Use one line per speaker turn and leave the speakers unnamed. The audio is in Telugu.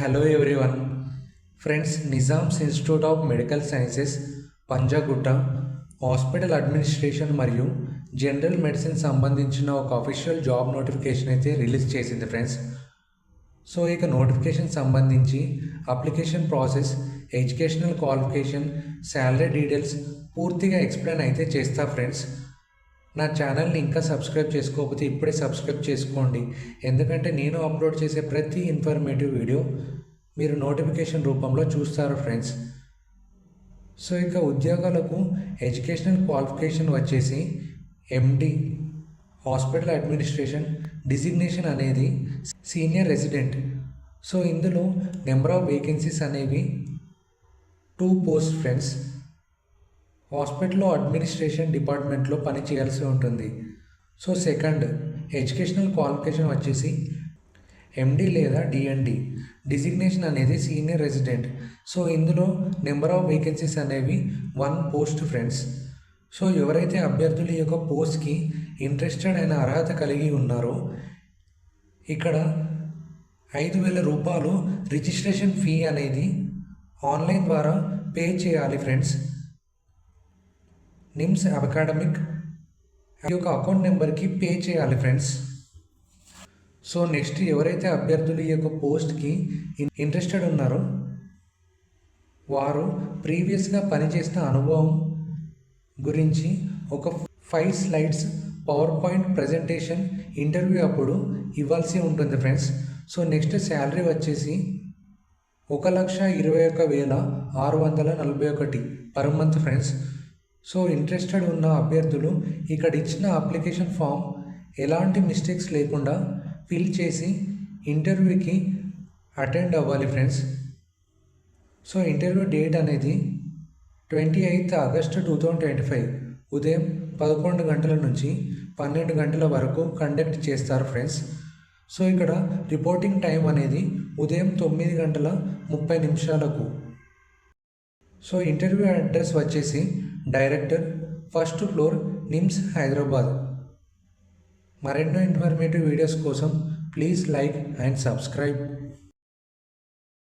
Hello everyone friends Nizam's institute of medical sciences Panjagutta hospital administration మరియు జనరల్ మెడిసిన్ సంబంధించిన ఒక అఫీషియల్ జాబ్ నోటిఫికేషన్ అయితే రిలీజ్ చేసింది ఫ్రెండ్స్ సో ఇక నోటిఫికేషన్ సంబంధించి application process educational qualification salary details పూర్తిగా ఎక్స్ప్లెయిన్ అయితే చేస్తా ఫ్రెండ్స్ నా ఛానల్ని ఇంకా సబ్స్క్రైబ్ చేసుకోకపోతే ఇప్పుడే సబ్స్క్రైబ్ చేసుకోండి. ఎందుకంటే నేను అప్లోడ్ చేసే ప్రతి ఇన్ఫర్మేటివ్ వీడియో మీరు నోటిఫికేషన్ రూపంలో చూస్తారు ఫ్రెండ్స్. సో ఇక ఉద్యోగాలకు ఎడ్యుకేషనల్ క్వాలిఫికేషన్ వచ్చేసి ఎండి హాస్పిటల్ అడ్మినిస్ట్రేషన్ డిజిగ్నేషన్ అనేది సీనియర్ రెసిడెంట్. సో ఇందులో నెంబర్ ఆఫ్ వేకెన్సీస్ అనేవి టూ పోస్ట్ ఫ్రెండ్స్. హాస్పిటల్లో అడ్మినిస్ట్రేషన్ డిపార్ట్మెంట్లో పని చేయాల్సి ఉంటుంది. సో సెకండ్ ఎడ్యుకేషనల్ క్వాలిఫికేషన్ వచ్చేసి ఎండి లేదా డిఎన్డి డిజిగ్నేషన్ అనేది సీనియర్ రెసిడెంట్ సో ఇందులో నెంబర్ ఆఫ్ వేకెన్సీస్ అనేవి వన్ పోస్ట్ ఫ్రెండ్స్ సో ఎవరైతే అభ్యర్థుల యొక్క పోస్ట్కి ఇంట్రెస్టెడ్ అయిన అర్హత కలిగి ఉన్నారో ఇక్కడ ఐదు వేల రూపాయలు రిజిస్ట్రేషన్ ఫీ అనేది ఆన్లైన్ ద్వారా పే చేయాలి ఫ్రెండ్స్ నిమ్స్ అకాడమిక్ ఈ యొక్క అకౌంట్ నెంబర్కి పే చేయాలి ఫ్రెండ్స్ సో నెక్స్ట్ ఎవరైతే అభ్యర్థులు ఈ యొక్క పోస్ట్కి ఇంట్రెస్టెడ్ ఉన్నారో వారు ప్రీవియస్గా పనిచేసిన అనుభవం గురించి ఒక five slides power point presentation interview అప్పుడు ఇవ్వాల్సి ఉంటుంది ఫ్రెండ్స్ సో నెక్స్ట్ శాలరీ వచ్చేసి ఒక లక్ష ఇరవై ఒక్క వేల ఆరు వందల నలభై ఒకటి per month friends so interested ఉన్న అభ్యర్థులు ఇక్కడ ఇచ్చిన అప్లికేషన్ ఫామ్ ఎలాంటి మిస్టేక్స్ లేకుండా ఫిల్ చేసి ఇంటర్వ్యూకి అటెండ్ అవ్వాలి ఫ్రెండ్స్ సో ఇంటర్వ్యూ డేట్ అనేది twenty eighth August two thousand twenty five ఉదయం పదకొండు గంటల నుంచి పన్నెండు గంటల వరకు కండక్ట్ చేస్తారు ఫ్రెండ్స్ సో ఇక్కడ రిపోర్టింగ్ టైం అనేది ఉదయం తొమ్మిది గంటల ముప్పై నిమిషాలకు సో ఇంటర్వ్యూ అడ్రస్ వచ్చేసి director first floor NIMS Hyderabad. మరెన్నో ఇన్ఫర్మేటివ్ వీడియోస్ కోసం ప్లీజ్ లైక్ అండ్ సబ్స్క్రైబ్.